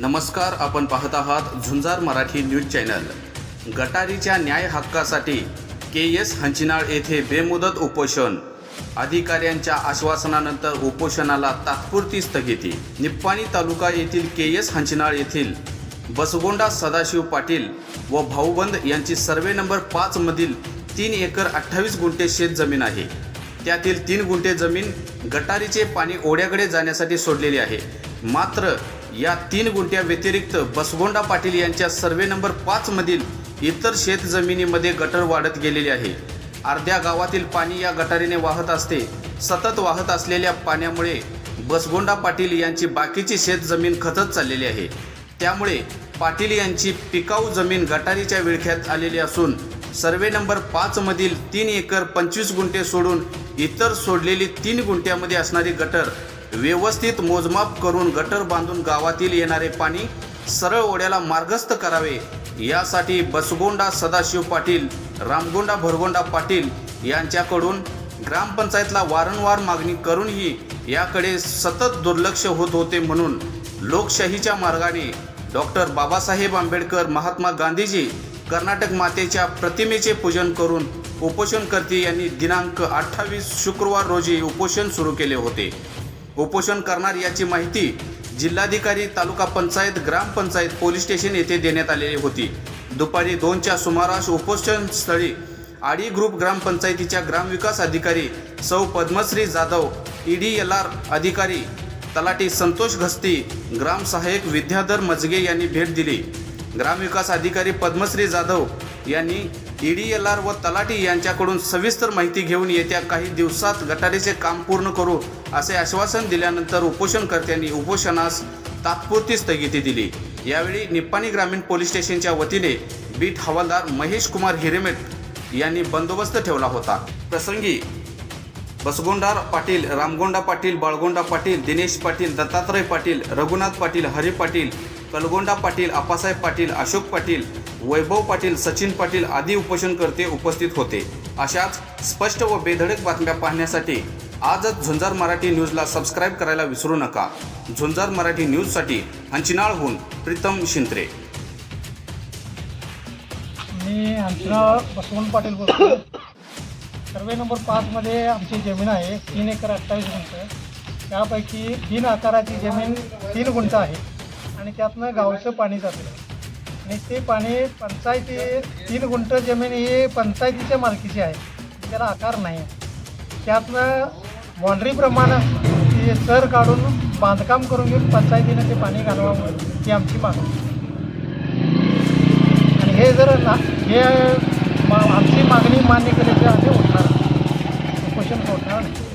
नमस्कार आपण पाहत आहात झुंजार मराठी न्यूज चॅनल. गटारीच्या न्याय हक्कासाठी के एस हंचिनाळ येथे बेमुदत उपोषण. अधिकाऱ्यांच्या आश्वासनानंतर उपोषणाला तात्पुरती स्थगिती. निप्पाणी तालुका येथील के एस हंचिनाळ येथील बसगोंडा सदाशिव पाटील व भाऊबंद यांची सर्वे नंबर पाचमधील तीन एकर अठ्ठावीस गुंठे शेत जमीन आहे. त्यातील तीन गुंठे जमीन गटारीचे पाणी ओढ्याकडे जाण्यासाठी सोडलेली आहे. मात्र या तीन गुंठ्या व्यतिरिक्त बसगोंडा पाटील यांच्या सर्वे नंबर पाचमधील इतर शेत जमिनीमध्ये गटर वाढत गेलेले आहे. अर्ध्या गावातील पाणी या गटारीने वाहत असते. सतत वाहत असलेल्या पाण्यामुळे बसगोंडा पाटील यांची बाकीची शेत जमीन खचत चाललेली आहे. त्यामुळे पाटील यांची पिकाऊ जमीन गटारीच्या विळख्यात आलेली असून सर्वे नंबर पाचमधील तीन एकर पंचवीस गुंठे सोडून इतर सोडलेली तीन गुंठ्यामध्ये असणारी गटर व्यवस्थित मोजमाप करून गटर बांधून गावातील येणारे पाणी सरळ ओढ्याला मार्गस्थ करावे. यासाठी बसगोंडा सदाशिव पाटील रामगोंडा भरगोंडा पाटील यांच्याकडून ग्रामपंचायतला वारंवार मागणी करूनही याकडे सतत दुर्लक्ष होत होते म्हणून लोकशाहीच्या मार्गाने डॉक्टर बाबासाहेब आंबेडकर महात्मा गांधीजी कर्नाटक मातेच्या प्रतिमेचे पूजन करून उपोषणकर्ते यांनी दिनांक अठ्ठावीस शुक्रवार रोजी उपोषण सुरू केले होते. उपोषण करणार याची माहिती जिल्हाधिकारी तालुका पंचायत ग्रामपंचायत पोलीस स्टेशन येथे देण्यात आलेली होती. दुपारी दोनच्या सुमारास उपोषण स्थळी आडी ग्रुप ग्रामपंचायतीच्या ग्रामविकास अधिकारी सौ Padmashri Jadhav ED L R अधिकारी तलाठी संतोष घस्ती ग्रामसहाय्यक विद्याधर मजगे यांनी भेट दिली. ग्रामविकास अधिकारी पद्मश्री जाधव यांनी ईडी एल आर व तलाठी यांच्याकडून सविस्तर माहिती घेऊन येत्या काही दिवसात गटारीचे काम पूर्ण करू असे आश्वासन दिल्यानंतर उपोषणकर्त्यांनी उपोषणास तात्पुरती स्थगिती दिली. यावेळी निप्पाणी ग्रामीण पोलीस स्टेशनच्या वतीने बीट हवालदार महेश कुमार हिरेमेट यांनी बंदोबस्त ठेवला होता. प्रसंगी बसगोंडार पाटील रामगोंडा पाटील बाळगोंडा पाटील दिनेश पाटील दत्तात्रय पाटील रघुनाथ पाटील हरी पाटील कलगोंडा पाटील आप्पासाहेब पाटील अशोक पाटील वैभव पाटील सचिन पाटील आदी उपोषणकर्ते उपस्थित होते. अशाच स्पष्ट व बेधडक बातम्या पाहण्यासाठी आजच झुंजार मराठी न्यूजला सबस्क्राईब करायला विसरू नका. झुंजार मराठी न्यूजसाठी अंचिनाळहून प्रीतम शिंत्रे. मी अंजना बसवंत पाटील बोलतो सर्वे नंबर पाचमध्ये आमची जमीन आहे तीन एकर अठ्ठावीस गुंठ. त्यापैकी तीन आकाराची जमीन तीन गुंठ आहे आणि त्यातनं गावचं पाणी जातं. आणि ते पाणी पंचायती तीन गुंठ जमीन ही पंचायतीच्या मालकीची आहे. त्याला आकार नाही. त्यातनं बाँड्रीप्रमाणे ती सर काढून बांधकाम करून घेऊन पंचायतीनं ते पाणी घालवावं ही आमची मागणी आणि हे जर ना हे मा- आमची मागणी मान्य केल्याचे आम्ही उठणार उपोषण सोडणार नाही.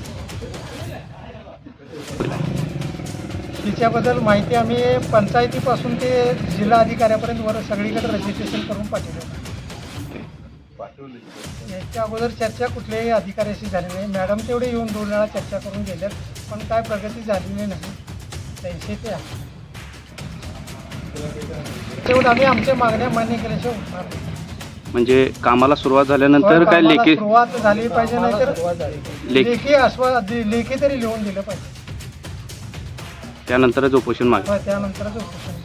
तिच्याबद्दल माहिती आम्ही पंचायतीपासून ते जिल्हा अधिकाऱ्यापर्यंत वर सगळीकडे रजिस्ट्रेशन करून पाठवलं याच्या अगोदर चर्चा कुठल्याही अधिकाऱ्याशी झाली नाही. मॅडम तेवढे येऊन दोन वेळा चर्चा करून गेल्यात पण काय प्रगती झालेली नाही. त्यांचे ते आहे. तेवढं आम्ही आमच्या मागण्या मान्य केल्याशिवाय उठणार नाही. म्हणजे कामाला सुरुवात झाल्यानंतर काय लेखी सुरुवात झाली पाहिजे नाही तर लेख- लेखी आश्वा लेखी तरी लिहून दिलं पाहिजे. त्यानंतरच उपोषण मागे. त्यानंतरच उपोषण.